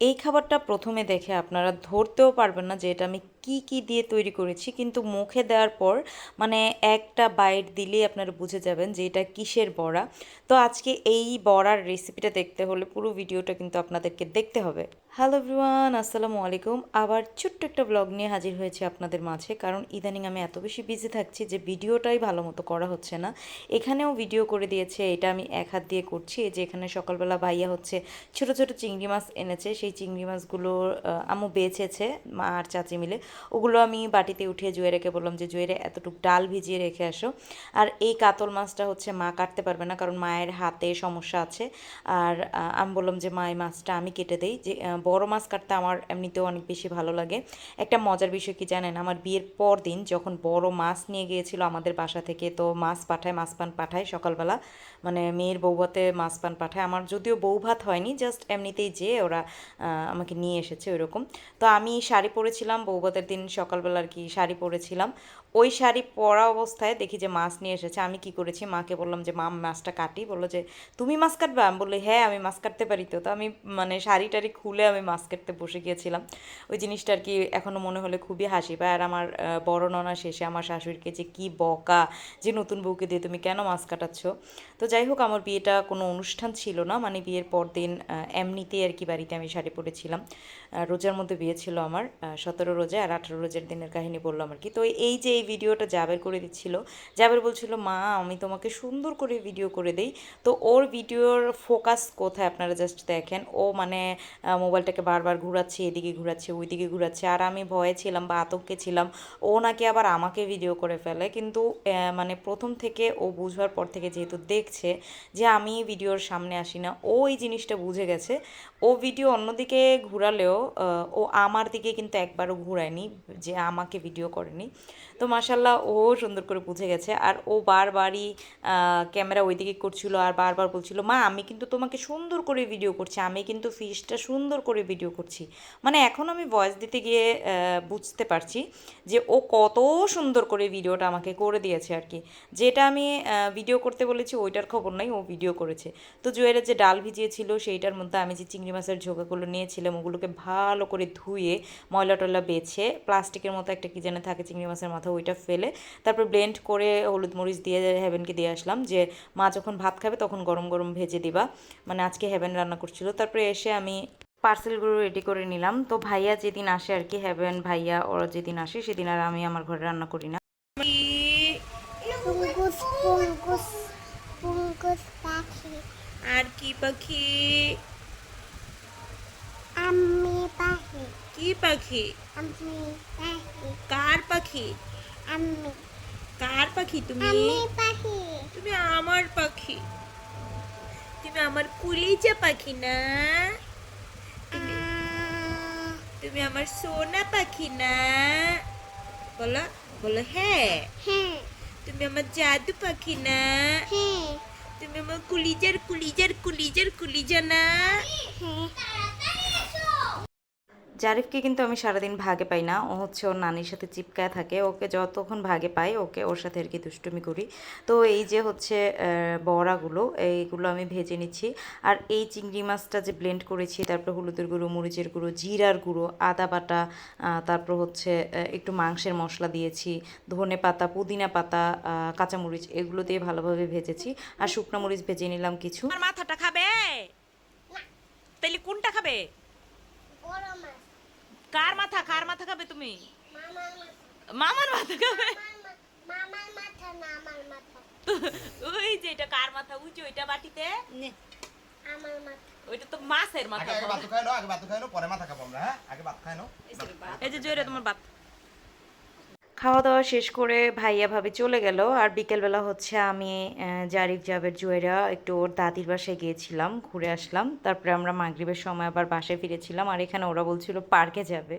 এই খাবারটা প্রথমে দেখে আপনারা ধরতেও পারবেন না যে এটা আমি কি কি দিয়ে তৈরি করেছি, কিন্তু মুখে দেওয়ার পর মানে একটা বাইট দিলেই আপনারা বুঝে যাবেন যে এটা কিসের বড়া। তো আজকে এই বড়ার রেসিপিটা দেখতে হলে পুরো ভিডিওটা কিন্তু আপনাদেরকে দেখতে হবে। হ্যালো এভরিওয়ান আসসালামু আলাইকুম। আবার ছোট্ট একটা ব্লগ নিয়ে হাজির হয়েছে আপনাদের মাঝে, কারণ ইদানিং আমি এত বেশি বিজি থাকছি যে ভিডিওটাই ভালো মতো করা হচ্ছে না। এখানেও ভিডিও করে দিয়েছে, এটা আমি এক হাত দিয়ে করছি। যে এখানে সকালবেলা ভাইয়া হচ্ছে ছোট ছোট চিংড়ি মাছ এনেছে, সেই চিংড়ি মাছগুলো আমু বেছেছে, মা আর চাচি মিলে। ওগুলো আমি বাটিতে উঠিয়ে জুয়ে রেখে বললাম যে জুয়েরে এতটুকু ডাল ভিজিয়ে রেখে আসো। আর এই কাতল মাছটা হচ্ছে মা কাটতে পারবে না, কারণ মায়ের হাতে সমস্যা আছে। আর আমি বললাম যে, মা, এই মাছটা আমি কেটে দেই। যে বড় মাছ কাটতে আমার এমনিতেও অনেক বেশি ভালো লাগে। একটা মজার বিষয় কি জানেন, আমার বিয়ের পর দিন যখন বড় মাছ নিয়ে গিয়েছিল আমাদের বাসা থেকে, তো মাছ পাঠায়, মাছ পান পাঠায় সকালবেলা। মানে মেয়ের বৌভাতে মাছ পান পাঠায়। আমার যদিও বউ ভাত হয়নি, জাস্ট এমনিতেই যে ওরা আমাকে নিয়ে এসেছে ওইরকম। তো আমি শাড়ি পরেছিলাম বৌভাতের দিন সকালবেলা আর কি শাড়ি পরেছিলাম। ওই শাড়ি পরা অবস্থায় দেখি যে মাছ নিয়ে এসেছে। আমি কি করেছি? মাকে বললাম যে, মা, মাছটা কাটি। বলল যে, তুমি মাছ কাটবে? আমি বললি হ্যাঁ আমি মাছ কাটতে পারি তো। তো আমি মানে শাড়ি টাড়ি খুলে আমি মাছ কাটতে বসে গিয়েছিলাম। ওই জিনিসটা আর কি এখনও মনে হলে খুবই হাসি পায়। আর আমার বড় ননা শেষে আমার শাশুড়িকে যে, কি বকা যে, নতুন বউকে দিয়ে তুমি কেন মাছ কাটাচ্ছ? তো যাই হোক, আমার বিয়েটা কোনো অনুষ্ঠান ছিল না। মানে বিয়ের পর দিন এমনিতেই আর কি বাড়িতে আমি শাড়ি পরেছিলাম। রোজার মধ্যে বিয়ে ছিল আমার সতেরো রোজা। আর আঠারো রোজার দিনের কাহিনী বললাম আর কি। তো এই যে এই ভিডিওটা জাবের করে দিচ্ছিল, জাবের বলছিল, মা, আমি তোমাকে সুন্দর করে ভিডিও করে দেই। তো ওর ভিডিওর ফোকাস কোথায় আপনারা জাস্ট দেখেন। ও মানে মোবাইলটাকে বারবার ঘোরাচ্ছে, এদিকে ঘোরাচ্ছে, ওইদিকে ঘোরাচ্ছে। আর আমি ভয়ে ছিলাম বা আতঙ্কে ছিলাম, ও নাকি আবার আমাকে ভিডিও করে ফেলে। কিন্তু মানে প্রথম থেকে ও বুঝবার পর থেকে যেহেতু দেখছে যে আমি ভিডিওর সামনে আসি না, ও এই জিনিসটা বুঝে গেছে। ও ভিডিও অন্যদিকে ঘুরালেও ও আমার দিকে কিন্তু একবারও ঘুরায়নি। যে আমাকে ভিডিও করেনি। তো মাসাল্লাহ ও সুন্দর করে বুঝে গেছে। আর ও বারবারই ক্যামেরা ওইদিকে করছিল আর বারবার বলছিল, মা, আমি কিন্তু তোমাকে সুন্দর করে ভিডিও করছি, আমি কিন্তু ফিশটা সুন্দর করে ভিডিও করছি। মানে এখন আমি ভয়েস দিতে গিয়ে বুঝতে পারছি যে ও কত সুন্দর করে ভিডিওটা আমাকে করে দিয়েছে আর কি। যেটা আমি ভিডিও করতে বলেছি, ওইটার খবর নাই, ও ভিডিও করেছে। তো জুয়েলের যে ডাল ভিজিয়েছিল, সেইটার মধ্যে আমি যে চিংড়ি মাছের ঝোঁকাগুলো নিয়েছিলাম, ওগুলোকে ভালো করে ধুয়ে ময়লা টয়লা বেছে প্লাস্টিকের মতো একটা কি যেন থাকে চিংড়ি মাছের মাথা ওইটা ফেলে তারপর ব্লেন্ড করে হলুদ মরিচ দিয়ে হেভেনকে দিয়ে আসলাম যে মা যখন ভাত খাবে তখন গরম গরম ভেজে দিবা। মানে আজকে হেভেন রান্না করছিল। তারপরে এসে আমি পার্সেলগুলো রেডি করে নিলাম। তো ভাইয়া যেদিন আসে আর কি হেভেন ভাইয়া ওরা যেদিন আসে সেদিন আর আমি আমার ঘরে রান্না করি না। আর কি পাখি? পাখি আমি পাখি কার পাখি আমি কার পাখি তুমি আমি পাখি তুমি আমার পাখি তুমি আমার কুলিজা পাখি না তুমি আহ, তুমি আমার সোনা পাখি না বলো বলো হ্যাঁ হ্যাঁ তুমি আমার জাদু পাখি না হ্যাঁ তুমি আমার কুলিজার কুলিজার কুলিজার কুলিজা না হ্যাঁ জারিফকে কিন্তু আমি সারাদিন ভাগে পাই না। ও হচ্ছে ওর নানির সাথে চিপকায় থাকে। ওকে যতক্ষণ ভাগে পাই ওকে ওর সাথে আর কি দুষ্টুমি করি। তো এই যে হচ্ছে বড়াগুলো এইগুলো আমি ভেজে নিচ্ছি। আর এই চিংড়ি মাছটা যে ব্লেন্ড করেছি তারপর হলুদের গুঁড়ো মরিচের গুঁড়ো জিরার গুঁড়ো আদা বাটা তারপর হচ্ছে একটু মাংসের মশলা দিয়েছি ধনে পাতা পুদিনা পাতা কাঁচামরিচ এগুলো দিয়ে ভালোভাবে ভেজেছি। আর শুকনো মরিচ ভেজে নিলাম কিছু। আমার মাথাটা খাবে? তাহলে কোনটা খাবে? বড় মাছ। কার মাথা কার মাথা খাবে তুমি? মামার মাথা খাবে? ওই যে এটা কার মাথা? উঁচু ওইটা বাটিতে? নে, আমার মাথা ওইটা তো মাছের মাথা। আগে ভাত খাই নাও আগে ভাত খাই নাও পরে মাথা খাব আমরা হ্যাঁ? আগে ভাত খাই নাও। এই যে জোরে তোমার বাপ খাওয়া দাওয়া শেষ করে ভাইয়া ভাবে চলে গেল। আর বিকেলবেলা হচ্ছে আমি জারিফ জাবের জুয়েরা একটু ওর দাদির বাসায় গিয়েছিলাম, ঘুরে আসলাম। তারপরে আমরা মাগরীবের সময় আবার বাসায় ফিরেছিলাম। আর এখানে ওরা বলছিল পার্কে যাবে।